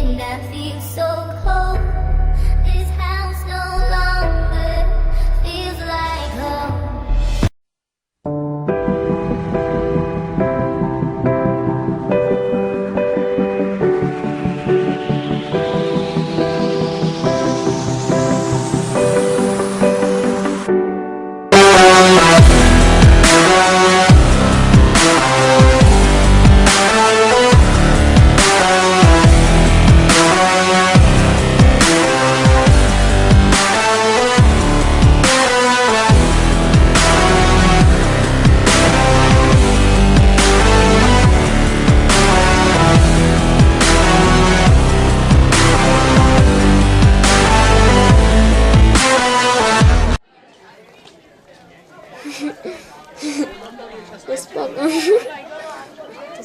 and I feel so cold.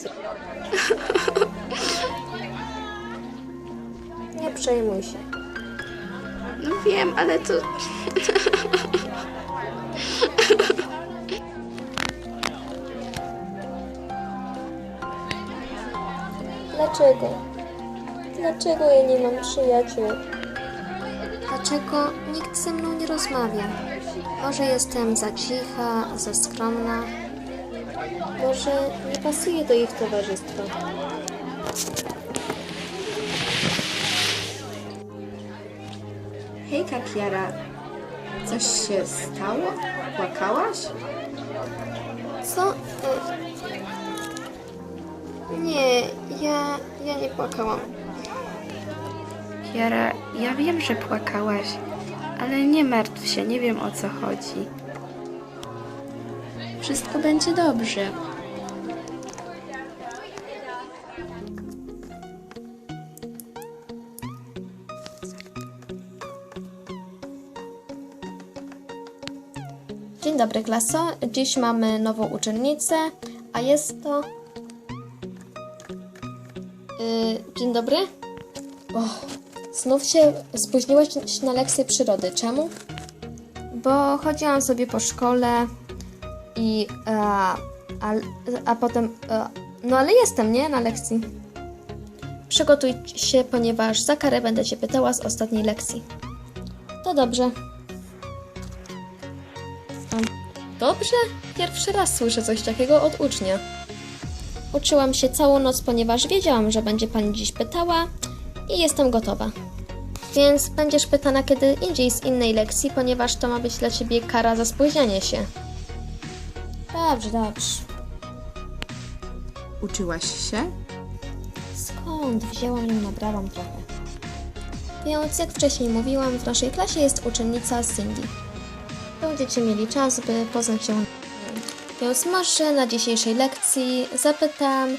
Nie przejmuj się. No wiem, ale to... Dlaczego? Dlaczego ja nie mam przyjaciół? Dlaczego nikt ze mną nie rozmawia? Może jestem za cicha, za skromna? Może nie pasuję do ich towarzystwa? Hejka, Kiara. Coś się stało? Płakałaś? Co? Y- Nie, ja, ja nie płakałam. Kiara, ja wiem, że płakałaś, ale nie martw się, nie wiem o co chodzi. Wszystko będzie dobrze. Dzień dobry, klaso. Dziś mamy nową uczennicę, a jest to. Yy, dzień dobry. O, znów się spóźniłaś na lekcję przyrody. Czemu? Bo chodziłam sobie po szkole i. A, a, a potem. A, no ale jestem, nie? Na lekcji. Przygotuj się, ponieważ za karę będę cię pytała z ostatniej lekcji. To dobrze. Dobrze? Pierwszy raz słyszę coś takiego od ucznia. Uczyłam się całą noc, ponieważ wiedziałam, że będzie pani dziś pytała i jestem gotowa. Więc będziesz pytana kiedy indziej z innej lekcji, ponieważ to ma być dla ciebie kara za spóźnianie się. Dobrze, dobrze. Uczyłaś się? Skąd wzięłam i nabrałam trochę? Więc jak wcześniej mówiłam, w naszej klasie jest uczennica Cindy. Będziecie mieli czas, by poznać ją. Więc może na dzisiejszej lekcji zapytam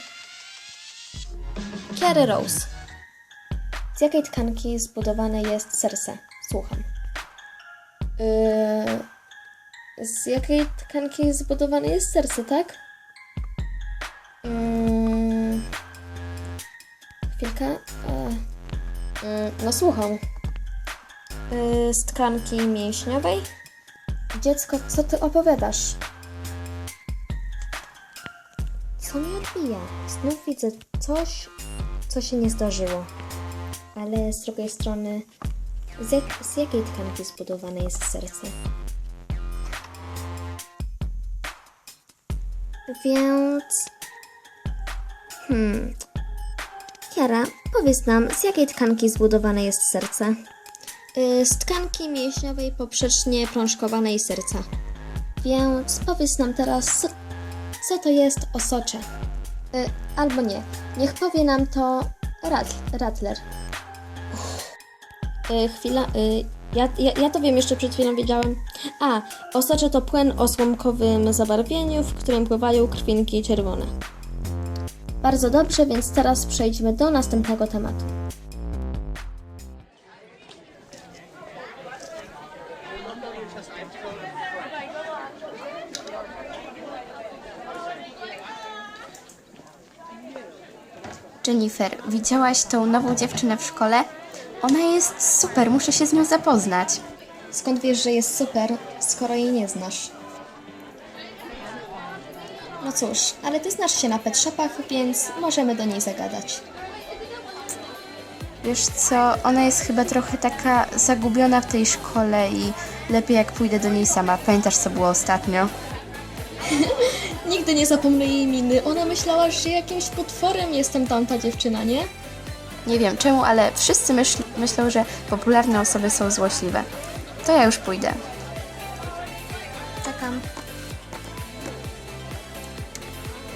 Kiary Rose. Z jakiej tkanki zbudowane jest serce? Słucham. Yy, z jakiej tkanki zbudowane jest serce, tak? Yy, Chwilkę. Mm, no słucham. Y, z tkanki mięśniowej? Dziecko, co ty opowiadasz? Co mi odbija? Znów widzę coś, co się nie zdarzyło. Ale z drugiej strony, z, jak, z jakiej tkanki zbudowane jest serce? Więc... Hmm... Kiara, powiedz nam, z jakiej tkanki zbudowane jest serce? Yy, z tkanki mięśniowej poprzecznie prążkowanej serca. Więc powiedz nam teraz, co, to jest osocze? Yy, albo nie, niech powie nam to Rat, Rattler. Yy, chwila, ja, ja, ja to wiem, jeszcze przed chwilą wiedziałem. A, osocze to płyn o słomkowym zabarwieniu, w którym pływają krwinki czerwone. Bardzo dobrze, więc teraz przejdźmy do następnego tematu. Jennifer, widziałaś tą nową dziewczynę w szkole? Ona jest super, muszę się z nią zapoznać. Skąd wiesz, że jest super, skoro jej nie znasz? No cóż, ale ty znasz się na pet shopach, więc możemy do niej zagadać. Wiesz co, ona jest chyba trochę taka zagubiona w tej szkole i lepiej jak pójdę do niej sama. Pamiętasz co było ostatnio? Nigdy nie zapomnę jej miny. Ona myślała, że jakimś potworem jestem tamta dziewczyna, nie? Nie wiem czemu, ale wszyscy myśl, myślą, że popularne osoby są złośliwe. To ja już pójdę. Czekam.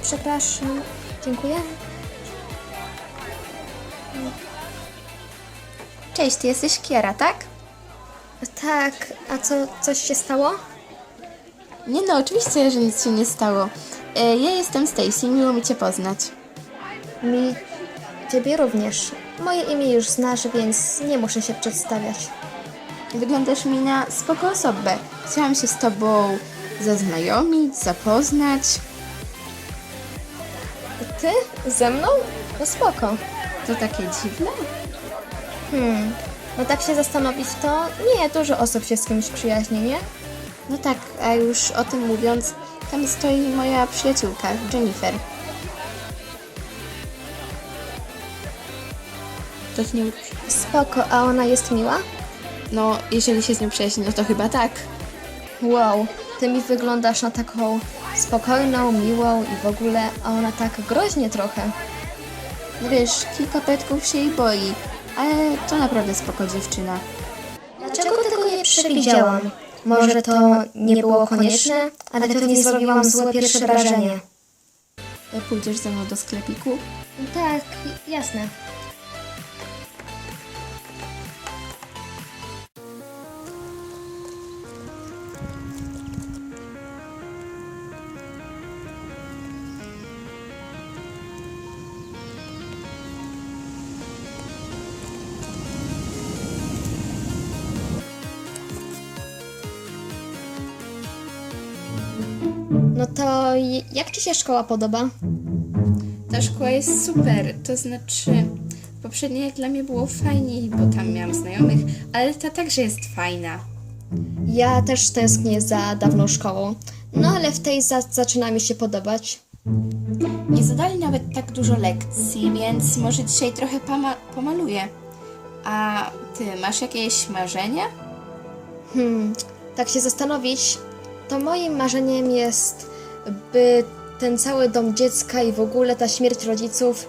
Przepraszam. Dziękuję. Cześć, ty jesteś Kiera, tak? Tak, a co, coś się stało? Nie no, oczywiście, że nic się nie stało. E, Ja jestem Stacy, miło mi cię poznać. Mi ciebie również. Moje imię już znasz, więc nie muszę się przedstawiać. Wyglądasz mi na spoko osobę. Chciałam się z tobą zaznajomić, zapoznać. Ty? Ze mną? No spoko. To takie dziwne. Hmm, no tak się zastanowić to nie, dużo osób się z kimś przyjaźni, nie? No tak, a już o tym mówiąc, tam stoi moja przyjaciółka, Jennifer. Nie... Spoko, a ona jest miła? No, jeżeli się z nią przyjaźni, no to chyba tak. Wow, ty mi wyglądasz na taką spokojną, miłą i w ogóle, a ona tak groźnie trochę. No wiesz, kilka petków się jej boi, ale to naprawdę spoko dziewczyna. Dlaczego tego nie przewidziałam? Może to nie było konieczne, ale pewnie zrobiłam złe pierwsze wrażenie. Pójdziesz ze mną do sklepiku? Tak, jasne. No to jak Ci się szkoła podoba? Ta szkoła jest super, to znaczy poprzednie jak dla mnie było fajniej, bo tam miałam znajomych, ale ta także jest fajna. Ja też tęsknię za dawną szkołą. No ale w tej za- zaczyna mi się podobać. Nie zadali nawet tak dużo lekcji, więc może dzisiaj trochę poma- pomaluję. A ty masz jakieś marzenia? Hmm, tak się zastanowić, to moim marzeniem jest, by ten cały dom dziecka i w ogóle ta śmierć rodziców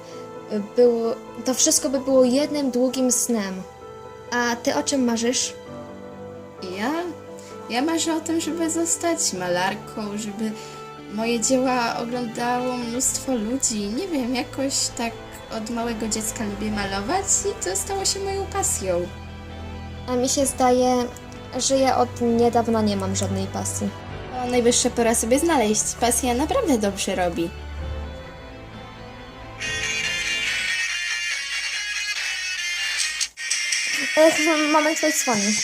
był, to wszystko by było jednym długim snem. A ty o czym marzysz? Ja, ja marzę o tym, żeby zostać malarką, żeby moje dzieła oglądało mnóstwo ludzi. Nie wiem, jakoś tak od małego dziecka lubię malować i to stało się moją pasją. A mi się zdaje, że ja od niedawna nie mam żadnej pasji. Najwyższa pora sobie znaleźć. Pasja naprawdę dobrze robi. Moment, ktoś dzwoni.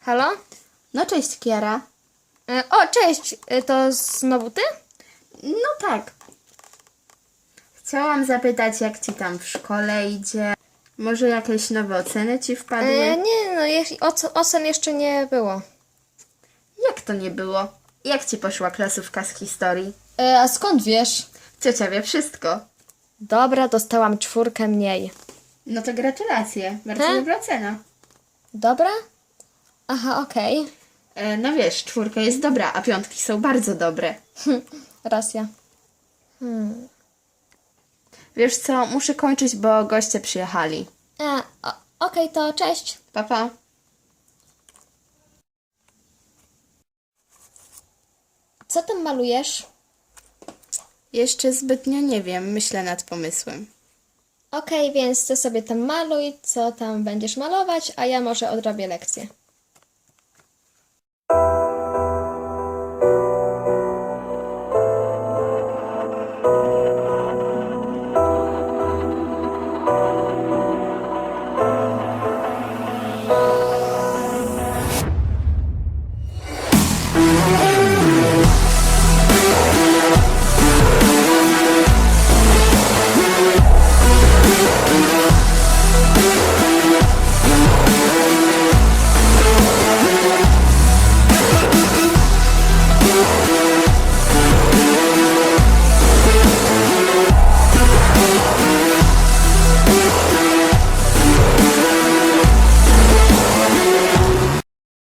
Halo? No cześć, Kiara. E, O, cześć! E, To znowu ty? No tak. Chciałam zapytać, jak ci tam w szkole idzie. Może jakieś nowe oceny ci wpadły? E, nie, no jeśli ocen jeszcze nie było. Jak to nie było? Jak ci poszła klasówka z historii? E, a skąd wiesz? Ciocia wie wszystko. Dobra, dostałam czwórkę mniej. No to gratulacje, bardzo He? dobra ocena. Dobra? Aha, okej. E, no wiesz, czwórka jest dobra, a piątki są bardzo dobre. Racja. Wiesz co, muszę kończyć, bo goście przyjechali. O- okej, to cześć. Papa. Co tam malujesz? Jeszcze zbytnio nie wiem, myślę nad pomysłem. Okej, więc ty sobie tam maluj, co tam będziesz malować, a ja może odrobię lekcję.